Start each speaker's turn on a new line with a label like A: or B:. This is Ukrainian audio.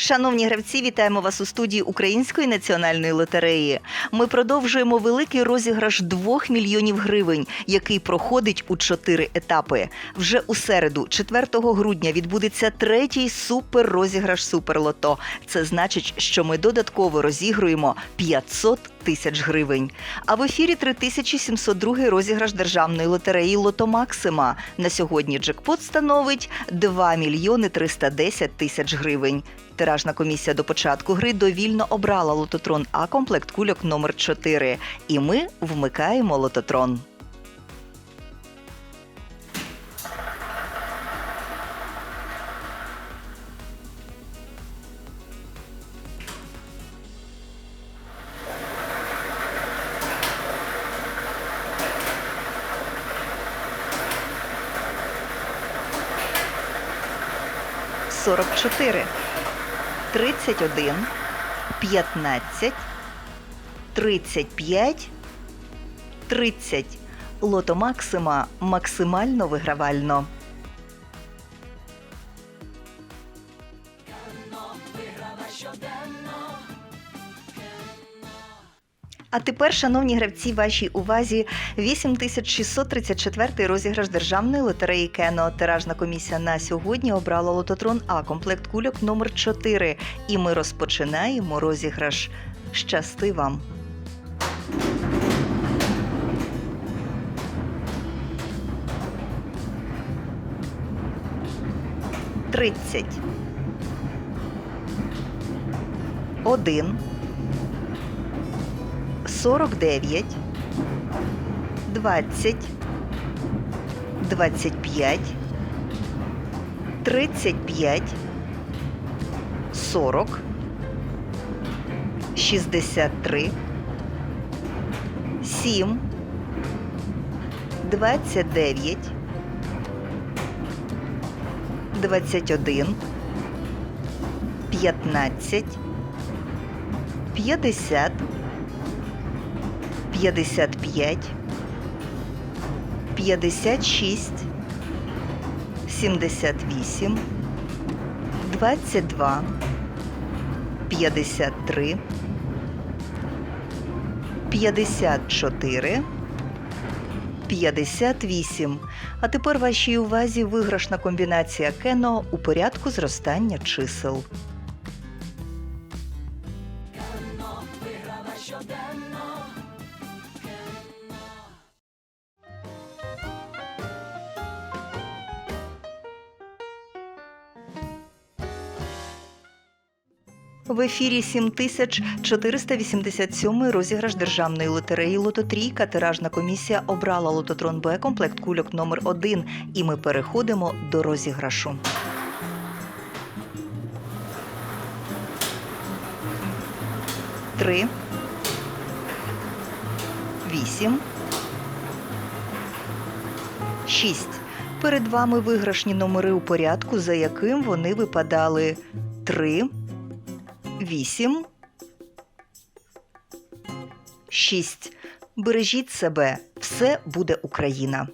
A: Шановні гравці, вітаємо вас у студії Української національної лотереї. Ми продовжуємо великий розіграш 2 мільйонів гривень, який проходить у чотири етапи. Вже у середу, 4 грудня, відбудеться третій супер-розіграш Суперлото. Це значить, що ми додатково розігруємо 500 тисяч гривень. А в ефірі 3702 розіграш державної лотереї Лото Максима. На сьогодні джекпот становить 2 мільйони 310 тисяч гривень. Тиражна комісія до початку гри довільно обрала лототрон А комплект кульок номер 4 І ми вмикаємо лототрон. Сорок чотири, тридцять один, п'ятнадцять, тридцять п'ять, тридцять. Лото Максима максимально вигравально. А тепер, шановні гравці, вашій увазі 8634 розіграш державної лотереї Кено. Тиражна комісія на сьогодні обрала лототрон А комплект кульок номер 4 І ми розпочинаємо розіграш. Щасти вам! Тридцять. Один. 49, 20, 25, 35, 40, 63, 7, 29, 21, 15, 50, 55, 56, 78, 22, 53, 54, 58. А тепер вашій увазі виграшна комбінація кено у порядку зростання чисел. В ефірі 7487 розіграш державної лотереї Лототрійка. Тиражна комісія обрала лототрон Б комплект кульок номер 1 І ми переходимо до розіграшу. Три. Вісім. Шість. Перед вами виграшні номери у порядку, за яким вони випадали 3, 8, 6. Бережіть себе. Все буде Україна.